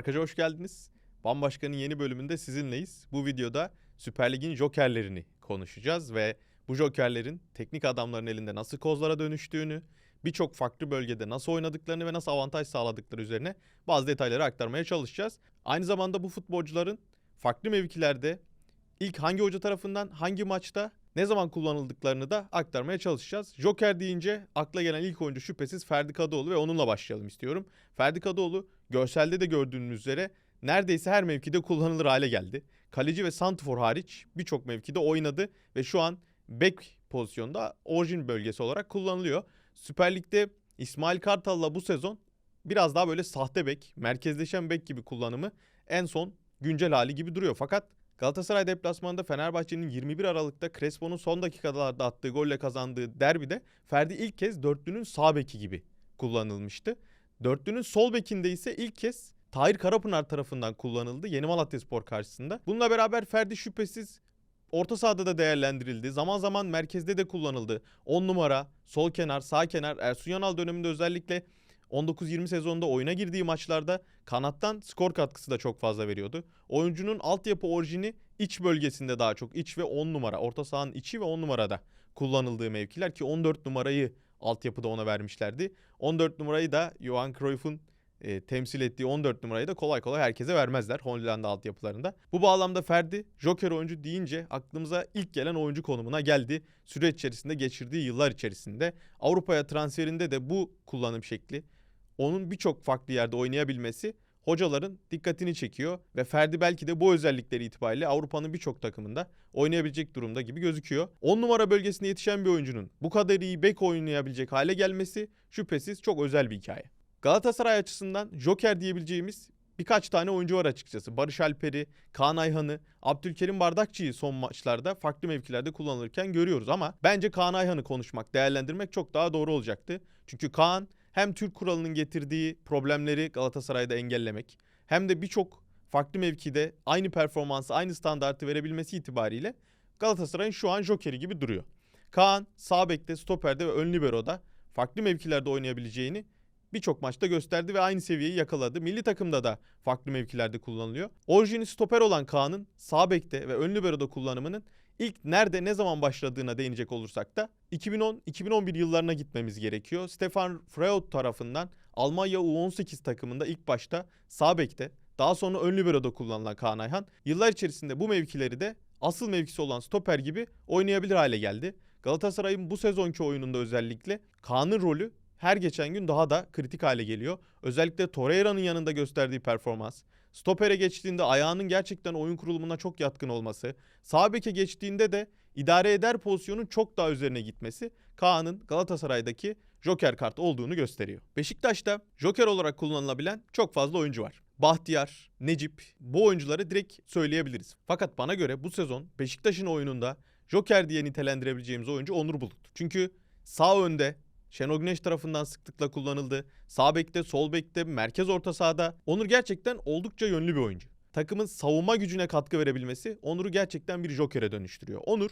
Markaca hoş geldiniz. Bambaşka'nın yeni bölümünde sizinleyiz. Bu videoda Süper Lig'in jokerlerini konuşacağız ve bu jokerlerin teknik adamların elinde nasıl kozlara dönüştüğünü, birçok farklı bölgede nasıl oynadıklarını ve nasıl avantaj sağladıkları üzerine bazı detayları aktarmaya çalışacağız. Aynı zamanda bu futbolcuların farklı mevkilerde ilk hangi hoca tarafından hangi maçta ne zaman kullanıldıklarını da aktarmaya çalışacağız. Joker deyince akla gelen ilk oyuncu şüphesiz Ferdi Kadıoğlu ve onunla başlayalım istiyorum. Ferdi Kadıoğlu görselde de gördüğünüz üzere neredeyse her mevkide kullanılır hale geldi. Kaleci ve santrfor hariç birçok mevkide oynadı ve şu an bek pozisyonda orijin bölgesi olarak kullanılıyor. Süper Lig'de İsmail Kartal'la bu sezon biraz daha böyle sahte bek, merkezleşen bek gibi kullanımı en son güncel hali gibi duruyor. Fakat Galatasaray deplasmanında Fenerbahçe'nin 21 Aralık'ta Crespo'nun son dakikalarda attığı golle kazandığı derbide Ferdi ilk kez dörtlünün sağ beki gibi kullanılmıştı. Dörtlünün sol bekinde ise ilk kez Tahir Karapınar tarafından kullanıldı Yeni Malatyaspor karşısında. Bununla beraber Ferdi şüphesiz orta sahada da değerlendirildi. Zaman zaman merkezde de kullanıldı. 10 numara, sol kenar, sağ kenar Ersun Yanal döneminde özellikle 19-20 sezonunda oyuna girdiği maçlarda kanattan skor katkısı da çok fazla veriyordu. Oyuncunun altyapı orijini iç bölgesinde daha çok iç ve 10 numara orta sahanın içi ve 10 numarada kullanıldığı mevkiler ki 14 numarayı altyapıda ona vermişlerdi. 14 numarayı da Johan Cruyff'un e, temsil ettiği 14 numarayı da kolay kolay herkese vermezler Hollanda altyapılarında. Bu bağlamda Ferdi Joker oyuncu deyince aklımıza ilk gelen oyuncu konumuna geldi. Süreç içerisinde geçirdiği yıllar içerisinde Avrupa'ya transferinde de bu kullanım şekli onun birçok farklı yerde oynayabilmesi hocaların dikkatini çekiyor ve Ferdi belki de bu özellikleri itibariyle Avrupa'nın birçok takımında oynayabilecek durumda gibi gözüküyor. 10 numara bölgesinde yetişen bir oyuncunun bu kadar iyi bek oynayabilecek hale gelmesi şüphesiz çok özel bir hikaye. Galatasaray açısından Joker diyebileceğimiz birkaç tane oyuncu var açıkçası. Barış Alper'i, Kaan Ayhan'ı, Abdülkerim Bardakçı'yı son maçlarda farklı mevkilerde kullanılırken görüyoruz ama bence Kaan Ayhan'ı konuşmak, değerlendirmek çok daha doğru olacaktı. Çünkü Kaan hem Türk kuralının getirdiği problemleri Galatasaray'da engellemek hem de birçok farklı mevkide aynı performansı, aynı standartı verebilmesi itibariyle Galatasaray'ın şu an jokeri gibi duruyor. Kaan sağ bekte, stoperde ve ön libero'da farklı mevkilerde oynayabileceğini birçok maçta gösterdi ve aynı seviyeyi yakaladı. Milli takımda da farklı mevkilerde kullanılıyor. Orijini stoper olan Kaan'ın sağ bekte ve ön libero'da kullanımının ilk nerede ne zaman başladığına değinecek olursak da 2010-2011 yıllarına gitmemiz gerekiyor. Stefan Freud tarafından Almanya U18 takımında ilk başta sağ daha sonra ön libero'da kullanılan Kaan Ayhan yıllar içerisinde bu mevkileri de asıl mevkisi olan stoper gibi oynayabilir hale geldi. Galatasaray'ın bu sezonki oyununda özellikle Kaan'ın rolü her geçen gün daha da kritik hale geliyor. Özellikle Torreira'nın yanında gösterdiği performans, stopere geçtiğinde ayağının gerçekten oyun kurulumuna çok yatkın olması, sağ beke geçtiğinde de idare eder pozisyonun çok daha üzerine gitmesi Kaan'ın Galatasaray'daki Joker kart olduğunu gösteriyor. Beşiktaş'ta Joker olarak kullanılabilen çok fazla oyuncu var. Bahtiyar, Necip bu oyuncuları direkt söyleyebiliriz. Fakat bana göre bu sezon Beşiktaş'ın oyununda Joker diye nitelendirebileceğimiz oyuncu Onur Bulut. Çünkü sağ önde Şenol Güneş tarafından sıklıkla kullanıldı. Sağ bekte, sol bekte, merkez orta sahada. Onur gerçekten oldukça yönlü bir oyuncu. Takımın savunma gücüne katkı verebilmesi Onur'u gerçekten bir jokere dönüştürüyor. Onur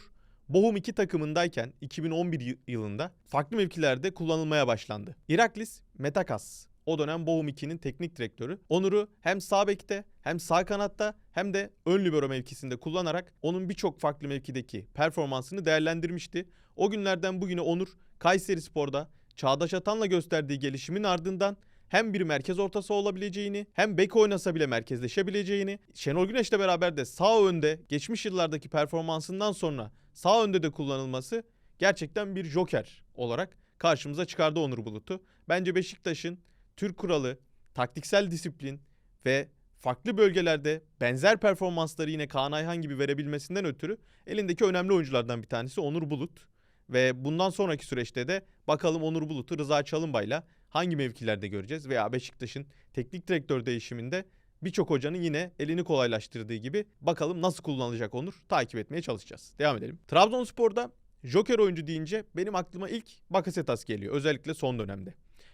Bohum 2 takımındayken 2011 yılında farklı mevkilerde kullanılmaya başlandı. Iraklis Metakas o dönem Bohum 2'nin teknik direktörü. Onur'u hem sağ bekte hem sağ kanatta hem de ön libero mevkisinde kullanarak onun birçok farklı mevkideki performansını değerlendirmişti. O günlerden bugüne Onur Kayseri Spor'da Çağdaş Atan'la gösterdiği gelişimin ardından hem bir merkez ortası olabileceğini hem bek oynasa bile merkezleşebileceğini Şenol Güneş'le beraber de sağ önde geçmiş yıllardaki performansından sonra sağ önde de kullanılması gerçekten bir joker olarak karşımıza çıkardı Onur Bulut'u. Bence Beşiktaş'ın Türk kuralı, taktiksel disiplin ve farklı bölgelerde benzer performansları yine Kaan Ayhan gibi verebilmesinden ötürü elindeki önemli oyunculardan bir tanesi Onur Bulut. Ve bundan sonraki süreçte de bakalım Onur Bulut'u Rıza Çalınbay'la hangi mevkilerde göreceğiz veya Beşiktaş'ın teknik direktör değişiminde birçok hocanın yine elini kolaylaştırdığı gibi bakalım nasıl kullanılacak Onur takip etmeye çalışacağız. Devam edelim. Trabzonspor'da Joker oyuncu deyince benim aklıma ilk Bakasetas geliyor özellikle son dönemde.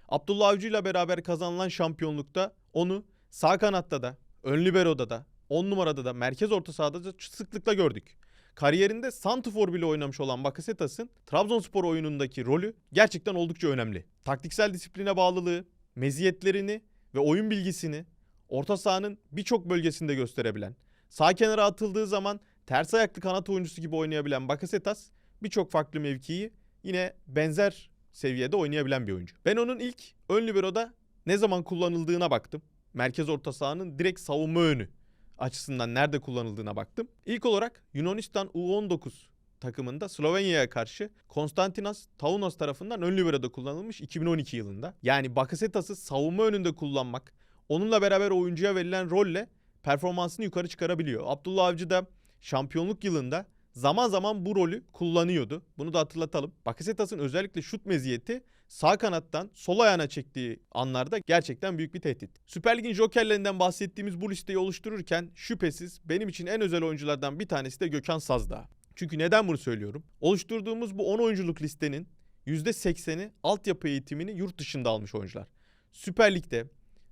Abdullah Avcı ile beraber kazanılan şampiyonlukta onu sağ kanatta da, ön libero'da da, 10 numarada da, merkez orta sahada da sıklıkla gördük. Kariyerinde Santifor bile oynamış olan Bakasetas'ın Trabzonspor oyunundaki rolü gerçekten oldukça önemli. Taktiksel disipline bağlılığı, meziyetlerini ve oyun bilgisini orta sahanın birçok bölgesinde gösterebilen, sağ kenara atıldığı zaman ters ayaklı kanat oyuncusu gibi oynayabilen Bakasetas birçok farklı mevkiyi yine benzer seviyede oynayabilen bir oyuncu. Ben onun ilk ön libero'da ne zaman kullanıldığına baktım. Merkez orta sahanın direkt savunma önü açısından nerede kullanıldığına baktım. İlk olarak Yunanistan U19 takımında Slovenya'ya karşı Konstantinos Taunos tarafından ön libero'da kullanılmış 2012 yılında. Yani Bakasetas'ı savunma önünde kullanmak, onunla beraber oyuncuya verilen rolle performansını yukarı çıkarabiliyor. Abdullah Avcı da şampiyonluk yılında zaman zaman bu rolü kullanıyordu. Bunu da hatırlatalım. Bakasetas'ın özellikle şut meziyeti sağ kanattan sol ayağına çektiği anlarda gerçekten büyük bir tehdit. Süper Lig'in jokerlerinden bahsettiğimiz bu listeyi oluştururken şüphesiz benim için en özel oyunculardan bir tanesi de Gökhan Sazdağ. Çünkü neden bunu söylüyorum? Oluşturduğumuz bu 10 oyunculuk listenin %80'i altyapı eğitimini yurt dışında almış oyuncular. Süper Lig'de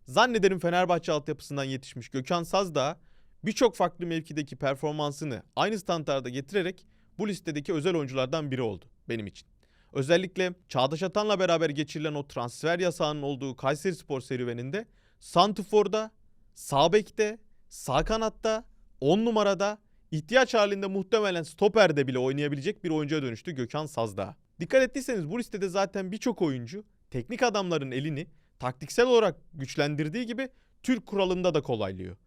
zannederim Fenerbahçe altyapısından yetişmiş Gökhan Sazdağ birçok farklı mevkideki performansını aynı standarda getirerek bu listedeki özel oyunculardan biri oldu benim için. Özellikle Çağdaş Atan'la beraber geçirilen o transfer yasağının olduğu Kayseri Spor serüveninde Santifor'da, sağ bekte, sağ kanatta, 10 numarada, ihtiyaç halinde muhtemelen stoperde bile oynayabilecek bir oyuncuya dönüştü Gökhan Sazdağ. Dikkat ettiyseniz bu listede zaten birçok oyuncu teknik adamların elini taktiksel olarak güçlendirdiği gibi Türk kuralında da kolaylıyor.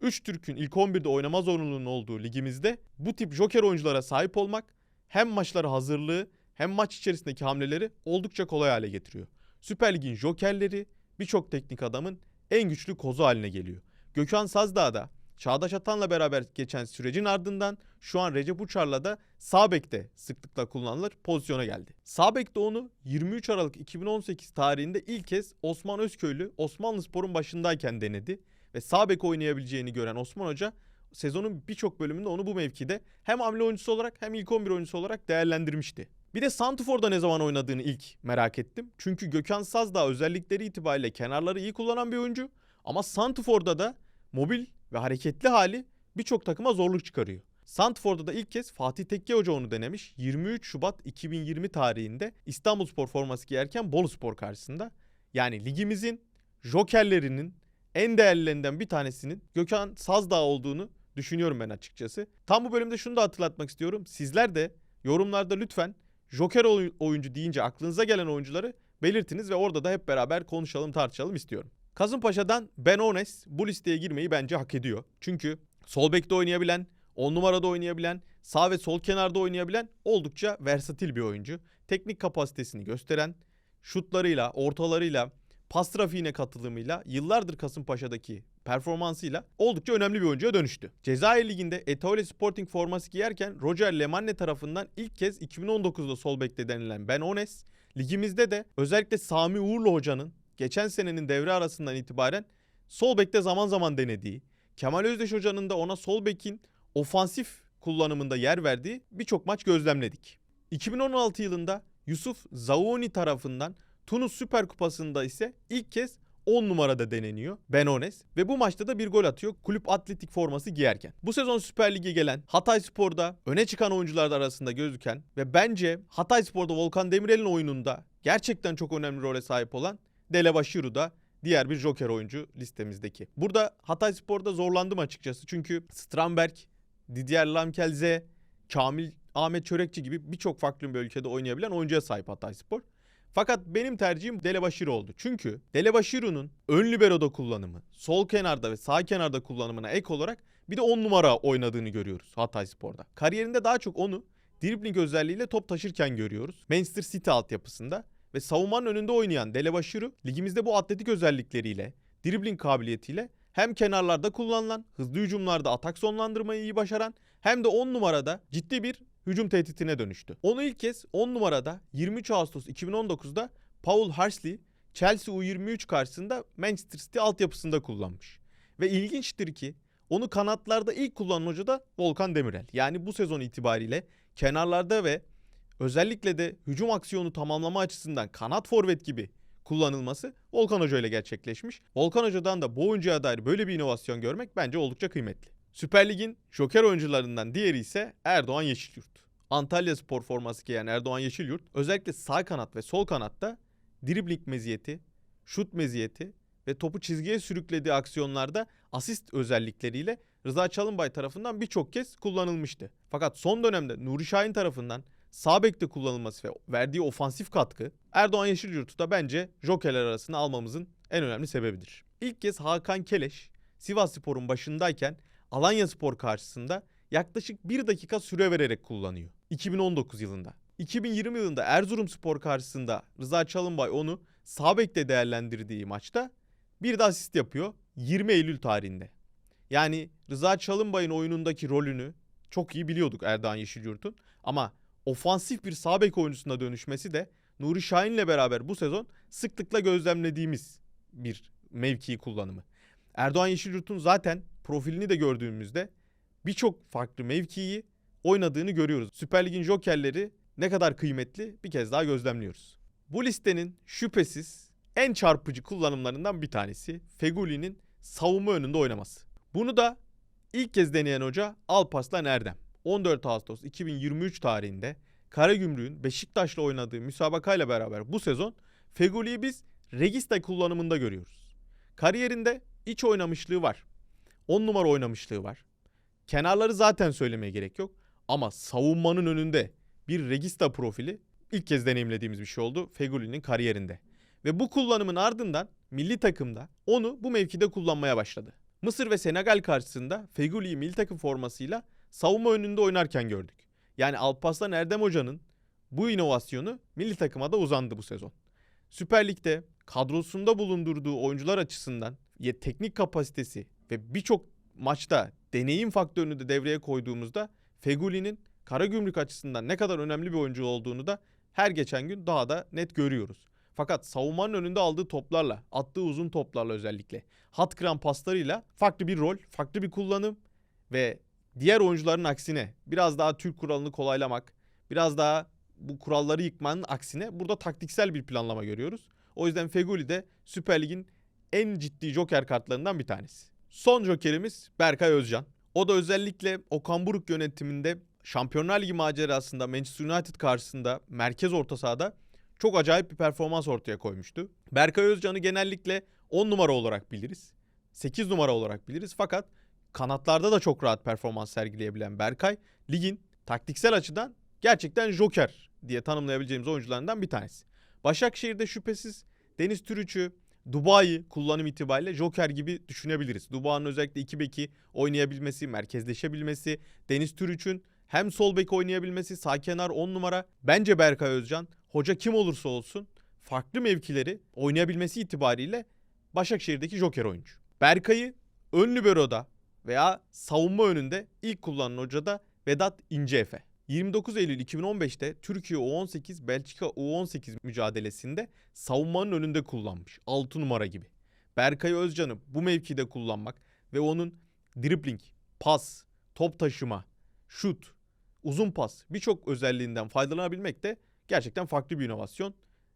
3 Türk'ün ilk 11'de oynama zorunluluğunun olduğu ligimizde bu tip joker oyunculara sahip olmak hem maçlara hazırlığı hem maç içerisindeki hamleleri oldukça kolay hale getiriyor. Süper Lig'in jokerleri birçok teknik adamın en güçlü kozu haline geliyor. Gökhan Sazdağ da Çağdaş Atan'la beraber geçen sürecin ardından şu an Recep Uçar'la da sağ bekte sıklıkla kullanılır pozisyona geldi. Sağ bekte onu 23 Aralık 2018 tarihinde ilk kez Osman Özköylü Osmanlı Spor'un başındayken denedi ve sağ bek oynayabileceğini gören Osman Hoca sezonun birçok bölümünde onu bu mevkide hem hamle oyuncusu olarak hem ilk 11 oyuncusu olarak değerlendirmişti. Bir de Santifor'da ne zaman oynadığını ilk merak ettim. Çünkü Gökhan Sazdağ özellikleri itibariyle kenarları iyi kullanan bir oyuncu. Ama Santifor'da da mobil ve hareketli hali birçok takıma zorluk çıkarıyor. Santifor'da da ilk kez Fatih Tekke Hoca onu denemiş. 23 Şubat 2020 tarihinde İstanbulspor forması giyerken Boluspor karşısında. Yani ligimizin jokerlerinin en değerlilerinden bir tanesinin Gökhan Sazdağ olduğunu düşünüyorum ben açıkçası. Tam bu bölümde şunu da hatırlatmak istiyorum. Sizler de yorumlarda lütfen Joker oyuncu deyince aklınıza gelen oyuncuları belirtiniz ve orada da hep beraber konuşalım tartışalım istiyorum. Kasımpaşa'dan Ben Ones bu listeye girmeyi bence hak ediyor. Çünkü sol bekte oynayabilen, 10 numarada oynayabilen, sağ ve sol kenarda oynayabilen oldukça versatil bir oyuncu. Teknik kapasitesini gösteren, şutlarıyla, ortalarıyla, pas trafiğine katılımıyla yıllardır Kasımpaşa'daki performansıyla oldukça önemli bir oyuncuya dönüştü. Cezayir Ligi'nde Etoile Sporting forması giyerken Roger Lemanne tarafından ilk kez 2019'da sol bekte denilen Ben Ones, ligimizde de özellikle Sami Uğurlu hocanın geçen senenin devre arasından itibaren sol bekte zaman zaman denediği, Kemal Özdeş hocanın da ona sol bekin ofansif kullanımında yer verdiği birçok maç gözlemledik. 2016 yılında Yusuf Zauni tarafından Tunus Süper Kupası'nda ise ilk kez 10 numarada deneniyor Benones ve bu maçta da bir gol atıyor kulüp atletik forması giyerken. Bu sezon Süper Lig'e gelen Hatay Spor'da öne çıkan oyuncular arasında gözüken ve bence Hatay Spor'da Volkan Demirel'in oyununda gerçekten çok önemli role sahip olan Delebaşiru da diğer bir joker oyuncu listemizdeki. Burada Hatay Spor'da zorlandım açıkçası. Çünkü Stramberg, Didier Lamkelze, Kamil Ahmet Çörekçi gibi birçok farklı bir ülkede oynayabilen oyuncuya sahip Hatay Spor. Fakat benim tercihim Delebaşiru oldu. Çünkü Delebaşiru'nun ön libero'da kullanımı, sol kenarda ve sağ kenarda kullanımına ek olarak bir de 10 numara oynadığını görüyoruz Hatay Spor'da. Kariyerinde daha çok onu dribbling özelliğiyle top taşırken görüyoruz. Manchester City altyapısında ve savunmanın önünde oynayan Delebaşiru ligimizde bu atletik özellikleriyle, dribbling kabiliyetiyle hem kenarlarda kullanılan, hızlı hücumlarda atak sonlandırmayı iyi başaran hem de 10 numarada ciddi bir hücum tehditine dönüştü. Onu ilk kez 10 numarada 23 Ağustos 2019'da Paul Harsley Chelsea U23 karşısında Manchester City altyapısında kullanmış. Ve ilginçtir ki onu kanatlarda ilk kullanan hoca da Volkan Demirel. Yani bu sezon itibariyle kenarlarda ve özellikle de hücum aksiyonu tamamlama açısından kanat forvet gibi kullanılması Volkan Hoca ile gerçekleşmiş. Volkan Hoca'dan da bu oyuncuya dair böyle bir inovasyon görmek bence oldukça kıymetli. Süper Lig'in joker oyuncularından diğeri ise Erdoğan Yeşilyurt. Antalya Spor forması giyen Erdoğan Yeşilyurt özellikle sağ kanat ve sol kanatta dribling meziyeti, şut meziyeti ve topu çizgiye sürüklediği aksiyonlarda asist özellikleriyle Rıza Çalınbay tarafından birçok kez kullanılmıştı. Fakat son dönemde Nuri Şahin tarafından sağ bekte kullanılması ve verdiği ofansif katkı Erdoğan Yeşilyurt'u da bence jokerler arasına almamızın en önemli sebebidir. İlk kez Hakan Keleş Sivas Spor'un başındayken Alanya Spor karşısında yaklaşık 1 dakika süre vererek kullanıyor. 2019 yılında. 2020 yılında Erzurum Spor karşısında Rıza Çalınbay onu sağ değerlendirdiği maçta bir de asist yapıyor 20 Eylül tarihinde. Yani Rıza Çalınbay'ın oyunundaki rolünü çok iyi biliyorduk Erdoğan Yeşilyurt'un. Ama ofansif bir sağ oyuncusuna dönüşmesi de Nuri Şahin'le beraber bu sezon sıklıkla gözlemlediğimiz bir mevki kullanımı. Erdoğan Yeşilyurt'un zaten profilini de gördüğümüzde birçok farklı mevkiyi oynadığını görüyoruz. Süper Lig'in jokerleri ne kadar kıymetli bir kez daha gözlemliyoruz. Bu listenin şüphesiz en çarpıcı kullanımlarından bir tanesi Feguli'nin savunma önünde oynaması. Bunu da ilk kez deneyen hoca Alparslan Erdem. 14 Ağustos 2023 tarihinde Karagümrük'ün Beşiktaş'la oynadığı müsabakayla beraber bu sezon Feguli'yi biz Regista kullanımında görüyoruz. Kariyerinde iç oynamışlığı var. 10 numara oynamışlığı var. Kenarları zaten söylemeye gerek yok. Ama savunmanın önünde bir Regista profili ilk kez deneyimlediğimiz bir şey oldu Feguli'nin kariyerinde. Ve bu kullanımın ardından milli takımda onu bu mevkide kullanmaya başladı. Mısır ve Senegal karşısında Feguli'yi milli takım formasıyla savunma önünde oynarken gördük. Yani Alparslan Erdem Hoca'nın bu inovasyonu milli takıma da uzandı bu sezon. Süper Lig'de kadrosunda bulundurduğu oyuncular açısından ya teknik kapasitesi ve birçok maçta deneyim faktörünü de devreye koyduğumuzda Feguli'nin Karagümrük açısından ne kadar önemli bir oyuncu olduğunu da her geçen gün daha da net görüyoruz. Fakat savunmanın önünde aldığı toplarla, attığı uzun toplarla özellikle hat kıran paslarıyla farklı bir rol, farklı bir kullanım ve diğer oyuncuların aksine biraz daha Türk kuralını kolaylamak, biraz daha bu kuralları yıkmanın aksine burada taktiksel bir planlama görüyoruz. O yüzden Feguli de Süper Lig'in en ciddi joker kartlarından bir tanesi. Son jokerimiz Berkay Özcan. O da özellikle Okan Buruk yönetiminde Şampiyonlar Ligi macerasında Manchester United karşısında merkez orta sahada çok acayip bir performans ortaya koymuştu. Berkay Özcan'ı genellikle 10 numara olarak biliriz. 8 numara olarak biliriz fakat kanatlarda da çok rahat performans sergileyebilen Berkay ligin taktiksel açıdan gerçekten joker diye tanımlayabileceğimiz oyuncularından bir tanesi. Başakşehir'de şüphesiz Deniz Türüç'ü, Dubai'yi kullanım itibariyle joker gibi düşünebiliriz. Dubai'nin özellikle 2 beki oynayabilmesi, merkezleşebilmesi, Deniz Türüç'ün hem sol bek oynayabilmesi, sağ kenar 10 numara. Bence Berkay Özcan hoca kim olursa olsun farklı mevkileri oynayabilmesi itibariyle Başakşehir'deki joker oyuncu. Berkay'ı ön libero'da veya savunma önünde ilk kullanan hoca da Vedat İnceefe. 29 Eylül 2015'te Türkiye U18 Belçika U18 mücadelesinde savunmanın önünde kullanmış. 6 numara gibi. Berkay Özcan'ı bu mevkide kullanmak ve onun dribbling, pas, top taşıma, şut, uzun pas birçok özelliğinden faydalanabilmek de gerçekten farklı bir inovasyon.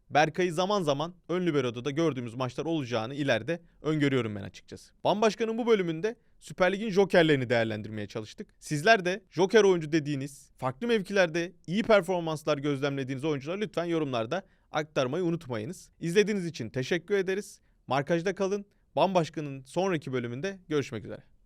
Berkay'ı zaman zaman ön libero'da da gördüğümüz maçlar olacağını ileride öngörüyorum ben açıkçası. Bambaşkanın bu bölümünde Süper Lig'in jokerlerini değerlendirmeye çalıştık. Sizler de joker oyuncu dediğiniz, farklı mevkilerde iyi performanslar gözlemlediğiniz oyuncuları lütfen yorumlarda aktarmayı unutmayınız. İzlediğiniz için teşekkür ederiz. Markajda kalın. Bambaşkanın sonraki bölümünde görüşmek üzere.